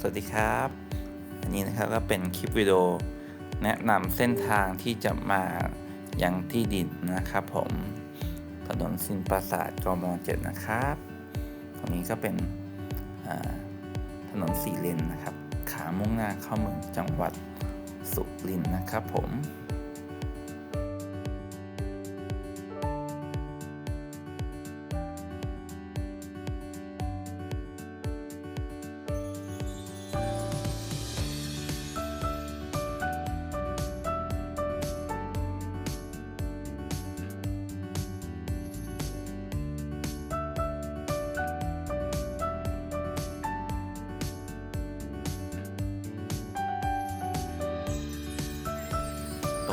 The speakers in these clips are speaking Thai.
สวัสดีครับ อันนี้นะครับก็เป็นคลิปวิดีโอแนะนำเส้นทางที่จะมายังที่ดินนะครับผมถนนสินปราสาทกมเจ็ดนะครับ ตรงนี้ก็เป็นถนนสีเลนนะครับ ขามุ่งหน้าเข้าเมืองจังหวัดสุรินทร์นะครับผม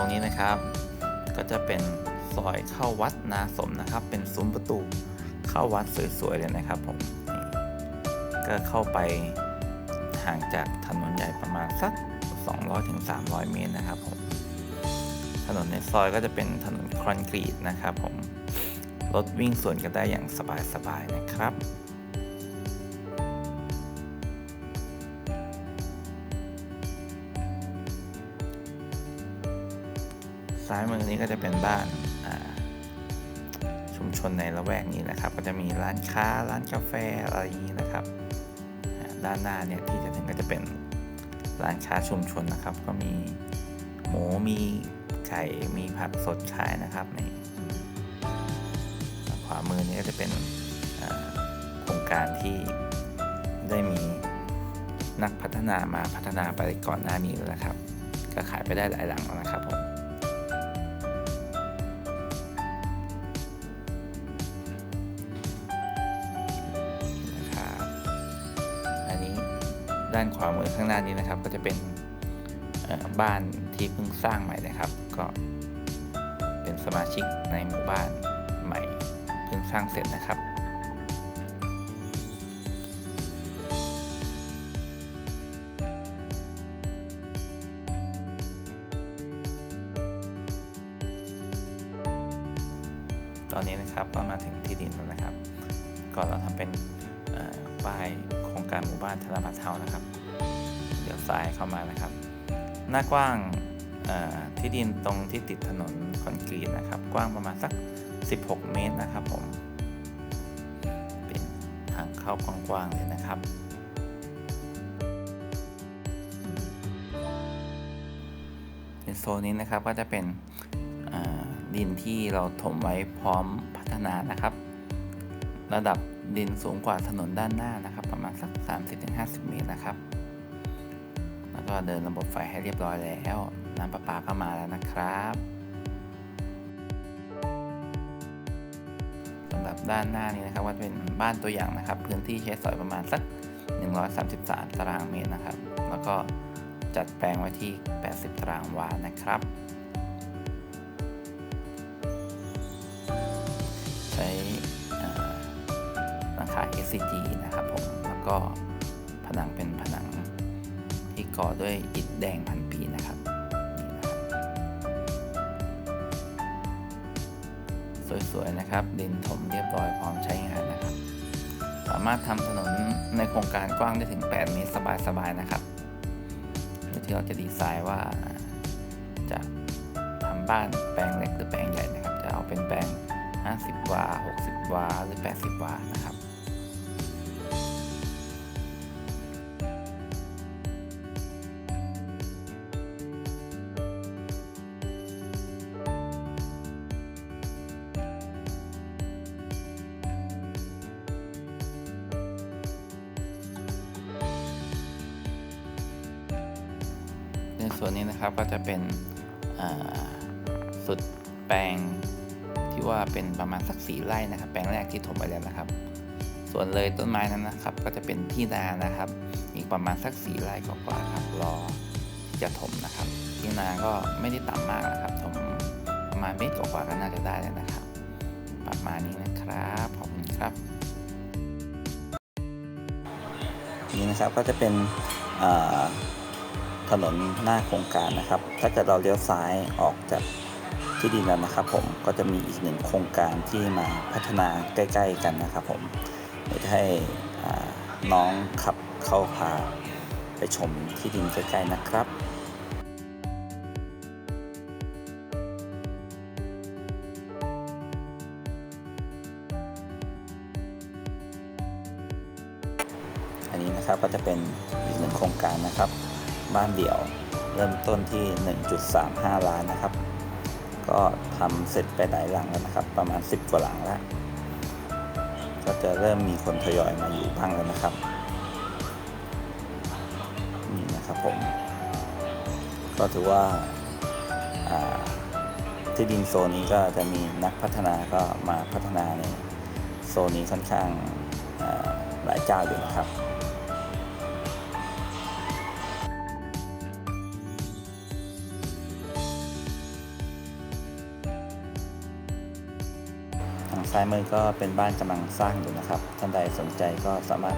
รงนี้นะครับ ก็จะเป็นซอยเข้าวัดนาสมนะครับ เป็นซุ้มประตูเข้าวัดสวยๆเลยนะครับผมก็เข้าไปห่างจากถนนใหญ่ประมาณสัก 200-300 เมตรนะครับผมถนนในซอยก็จะเป็นถนนคอนกรีตนะครับผมรถวิ่งสวนกันได้อย่างสบายๆนะครับ ซ้ายมือนี้ก็จะเป็นบ้านชุมชนในละแวกนี้นะครับ ก็จะมีร้านค้าร้านกาแฟอะไรอย่างนี้นะครับ ด้านหน้าเนี่ยที่จะถึงก็จะเป็นร้านค้าชุมชนนะครับ ก็มีหมูมีไก่มีผักสดขายนะครับในขวามือนี้ก็จะเป็นโครงการที่ได้มีนักพัฒนามาพัฒนาไปก่อนหน้านี้แล้วนะครับ ก็ขายไปได้หลายหลังแล้วนะครับผม ด้านขวามือข้างหน้านี้นะครับ ก็จะเป็นบ้านที่เพิ่งสร้างใหม่นะครับ ก็เป็นสมาชิกในหมู่บ้านใหม่เพิ่งสร้างเสร็จนะครับตอนนี้นะครับก็มาถึงที่ดินแล้วนะครับก่อนเราทำเป็นป้ายโครง การหมู่บ้านธนบัตรเทานะครับ เดี๋ยวซ้ายเข้ามานะครับ หน้ากว้างที่ดินตรงที่ติดถนนคอนกรีตนะครับ กว้างประมาณสัก 16 เมตรนะครับผม เป็นทางเข้ากว้างๆเลยนะครับ ในโซนนี้นะครับก็จะเป็นดินที่เราถมไว้พร้อมพัฒนานะครับ ระดับ ดินสูงกว่าถนนด้านหน้านะครับ ประมาณสัก 30-50 เมตรนะครับ แล้วก็เดินระบบไฟให้เรียบร้อยแล้ว น้ำประปาก็มาแล้วนะครับสำหรับด้านหน้านี้นะครับว่าเป็นบ้านตัวอย่างนะครับ พื้นที่ใช้สอยประมาณสัก 133 ตารางเมตรนะครับ แล้วก็จัดแปลงไว้ที่ 80 ตารางวานะครับ LCG นะครับผม แล้วก็ผนังเป็นผนังที่ก่อด้วยอิฐแดงพันปีนะครับนี่นะครับ สวย ๆ นะครับ ดินถมเรียบร้อยพร้อมใช้งานนะครับ สามารถทำถนนในโครงการกว้างได้ถึง 8 เมตรสบาย ๆ นะครับที่เราจะดีไซน์ว่าจะทำบ้านแปลงเล็กหรือแปลงใหญ่นะครับ จะเอาเป็นแปลง 50 วา 60 วา หรือ 80 วา นะครับ ในส่วนนี้นะครับก็จะเป็นสุดแปลงที่ว่าเป็นประมาณสักสีไร่นะครับ แปลงแรกที่ถมไปแล้วนะครับ ส่วนเลยต้นไม้นั้นนะครับ ก็จะเป็นที่นานะครับ อีกประมาณสักสีไร่กว่าครับรอที่จะถมนะครับ ที่นาก็ไม่ได้ต่ำมากนะครับถมประมาณเมตรกว่าก็น่าจะได้แล้วนะครับ ประมาณนี้นะครับขอบคุณครับนี่นะครับก็จะเป็นอ่า ถนนหน้าโครงการนะครับ ถ้าเกิดเราเลี้ยวซ้ายออกจากที่ดินแล้วนะครับ ผมก็จะมีอีกหนึ่งโครงการที่มาพัฒนาใกล้ ๆ กันนะครับ ผมเดี๋ยวให้น้องขับเข้าพาไปชมที่ดินใกล้ๆนะครับอันนี้นะครับก็จะเป็นอีกหนึ่งโครงการนะครับ บ้านเดี่ยว เริ่มต้นที่ 1.35 ล้านนะครับ ก็ทำเสร็จไปหลายหลังแล้วนะครับ ประมาณ 10 กว่าหลังแล้ว ก็จะเริ่มมีคนทยอยมาอยู่บ้างแล้วนะครับนี่นะครับผม ก็ถือว่าาที่ดินโซนนี้ก็จะมีนักพัฒนาก็มาพัฒนาในโซนนี้ค่อนข้างาหลายเจ้าอยู่นะครับ ซ้ายมือก็เป็นบ้านกำลังสร้างอยู่นะครับ ท่านใดสนใจก็สามารถ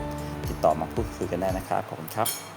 ติดต่อมาพูดคุยกันได้นะครับ ขอบคุณครับ